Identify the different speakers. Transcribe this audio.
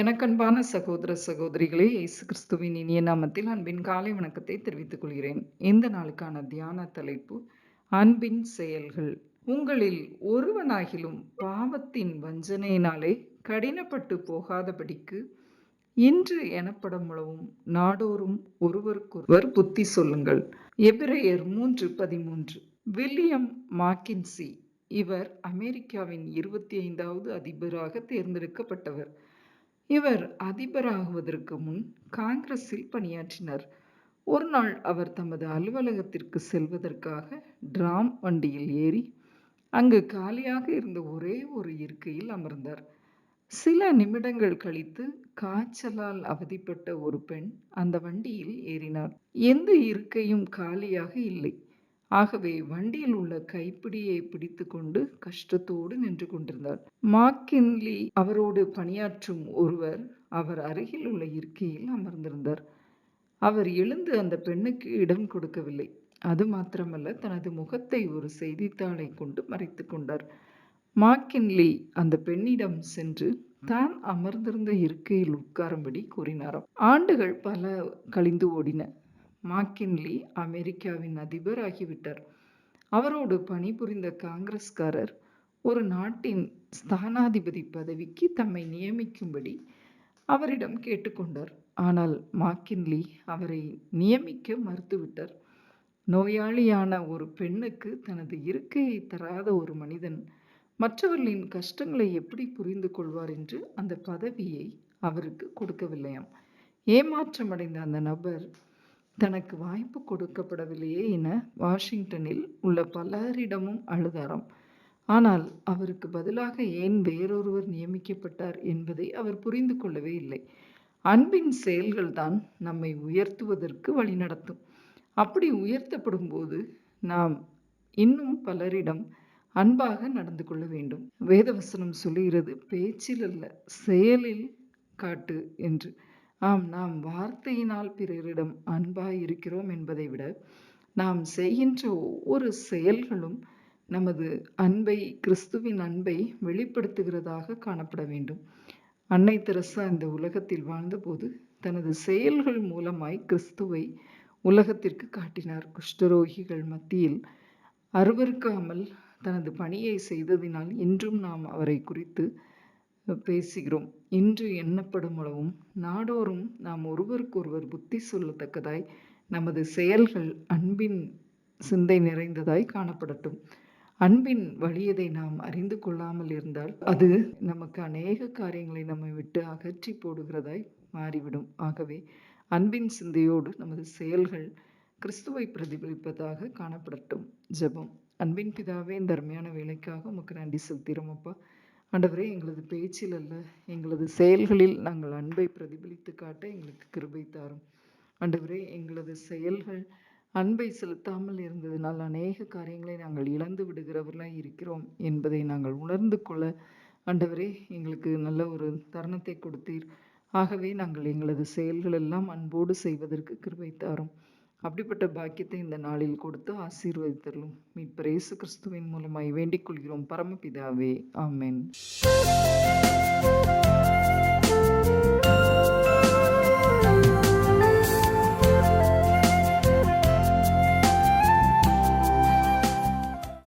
Speaker 1: எனக்கன்பான சகோதர சகோதரிகளே இயேசு கிறிஸ்துவின் இனிய நாமத்தில் அன்பின் காலை வணக்கத்தை தெரிவித்துக் கொள்கிறேன். இந்த நாளுக்கான தியான தலைப்பு அன்பின் செயல்கள். உங்களில் ஒருவனாகிலும் பாவத்தின் வஞ்சனையினாலே கடினப்பட்டு போகாதபடிக்கு இன்று எனப்படமுளவும் நாடோறும் ஒருவருக்கொருவர் புத்தி சொல்லுங்கள். எபிரேயர் மூன்று பதிமூன்று. வில்லியம் மாக்கின்சி இவர் அமெரிக்காவின் இருபத்தி ஐந்தாவது அதிபராக தேர்ந்தெடுக்கப்பட்டவர். இவர் அதிபராகுவதற்கு முன் காங்கிரஸில் பணியாற்றினார். ஒரு நாள் அவர் தமது அலுவலகத்திற்கு செல்வதற்காக டிராம் வண்டியில் ஏறி அங்கு காலியாக இருந்த ஒரே ஒரு இருக்கையில் அமர்ந்தார். சில நிமிடங்கள் கழித்து காய்ச்சலால் அவதிப்பட்ட ஒரு பெண் அந்த வண்டியில் ஏறினார். எந்த இருக்கையும் காலியாக இல்லை. ஆகவே வண்டியில் உள்ள கைப்பிடியை பிடித்துக்கொண்டு கஷ்டத்தோடு நின்று கொண்டிருந்தார். மாக்கின்லி அவரோடு பணியாற்றும் ஒருவர் அவர் அருகில் உள்ள இருக்கையில் அமர்ந்திருந்தார். அவர் எழுந்து அந்த பெண்ணுக்கு இடம் கொடுக்கவில்லை. அது மாத்திரமல்ல தனது முகத்தை ஒரு செய்தித்தாளை கொண்டு மறைத்து கொண்டார். மாக்கின்லி அந்த பெண்ணிடம் சென்று தான் அமர்ந்திருந்த இருக்கையில் உட்காரும்படி கூறினாராம். ஆண்டுகள் பல கழிந்து ஓடின. மாக்கின்லி அமெரிக்காவின் அதிபர் ஆகிவிட்டார் அவரோடு பணிபுரிந்த காங்கிரஸ்காரர் ஒரு நாட்டின் ஸ்தானாதிபதி பதவிக்கு தம்மை நியமிக்கும்படி அவரிடம் கேட்டுக்கொண்டார். ஆனால் மாக்கின்லி அவரை நியமிக்க மறுத்துவிட்டார். நோயாளியான ஒரு பெண்ணுக்கு தனது இருக்கையை தராத ஒரு மனிதன் மற்றவர்களின் கஷ்டங்களை எப்படி புரிந்து கொள்வார் என்று அந்த பதவியை அவருக்கு கொடுக்கவில்லையாம். ஏமாற்றமடைந்த அந்த நபர் தனக்கு வாய்ப்பு கொடுக்கப்படவில்லையே என வாஷிங்டனில் உள்ள பலரிடமும் அழுதாராம். ஆனால் அவருக்கு பதிலாக ஏன் வேறொருவர் நியமிக்கப்பட்டார் என்பதை அவர் புரிந்து கொள்ளவே இல்லை. அன்பின் செயல்கள்தான் நம்மை உயர்த்துவதற்கு வழிநடத்தும் அப்படி உயர்த்தப்படும் போது நாம் இன்னும் பலரிடம் அன்பாக நடந்து கொள்ள வேண்டும். வேதவசனம் சொல்லுகிறது பேச்சில் அல்ல செயலில் காட்டு என்று. ஆம் நாம் வார்த்தையினால் பிறரிடம் அன்பாய் இருக்கிறோம் என்பதை விட நாம் செய்கின்ற ஒவ்வொரு செயல்களும் நமது அன்பை கிறிஸ்துவின் அன்பை வெளிப்படுத்துகிறதாக காணப்பட வேண்டும். அன்னை தெரசா இந்த உலகத்தில் வாழ்ந்தபோது தனது செயல்கள் மூலமாய் கிறிஸ்துவை உலகத்திற்கு காட்டினார். குஷ்டரோகிகள் மத்தியில் அருவருக்காமல் தனது பணியை செய்ததினால் இன்றும் நாம் அவரை குறித்து பேசுகிறோம். இன்று எண்ணப்படும் அளவும் நாடோறும் நாம் ஒருவருக்கொருவர் புத்தி சொல்லத்தக்கதாய் நமது செயல்கள் அன்பின் சிந்தை நிறைந்ததாய் காணப்படட்டும். அன்பின் வழியதை நாம் அறிந்து கொள்ளாமல் இருந்தால் அது நமக்கு அநேக காரியங்களை நம்மை விட்டு அகற்றி போடுகிறதாய் மாறிவிடும். ஆகவே அன்பின் சிந்தையோடு நமது செயல்கள் கிறிஸ்துவை பிரதிபலிப்பதாக காணப்படட்டும். ஜெபம். அன்பின் பிதாவே இந்த அருமையான வேலைக்காக உமக்கு நன்றி செலுத்திறோம் அப்பா. ஆண்டவரே எங்களது பேச்சில் அல்ல எங்களது செயல்களில் நாங்கள் அன்பை பிரதிபலித்து காட்ட எங்களுக்கு கிருபை தாரும். ஆண்டவரே எங்களது செயல்கள் அன்பை செலுத்தாமல் இருந்ததினால் அநேக காரியங்களை நாங்கள் இழந்து விடுகிறவர்களாக இருக்கிறோம் என்பதை நாங்கள் உணர்ந்து கொள்ள ஆண்டவரே எங்களுக்கு நல்ல ஒரு தருணத்தை கொடுத்தீர். ஆகவே நாங்கள் எங்களது செயல்கள் எல்லாம் அன்போடு செய்வதற்கு கிருபை தாரும். அப்படிப்பட்ட பாக்கியத்தை இந்த நாளில் கொடுத்து ஆசீர்வதித்தரலும் மீட்பர் இயேசு கிறிஸ்துவின் மூலமாய் வேண்டிக் கொள்கிறோம். பரமபிதாவே ஆமென்.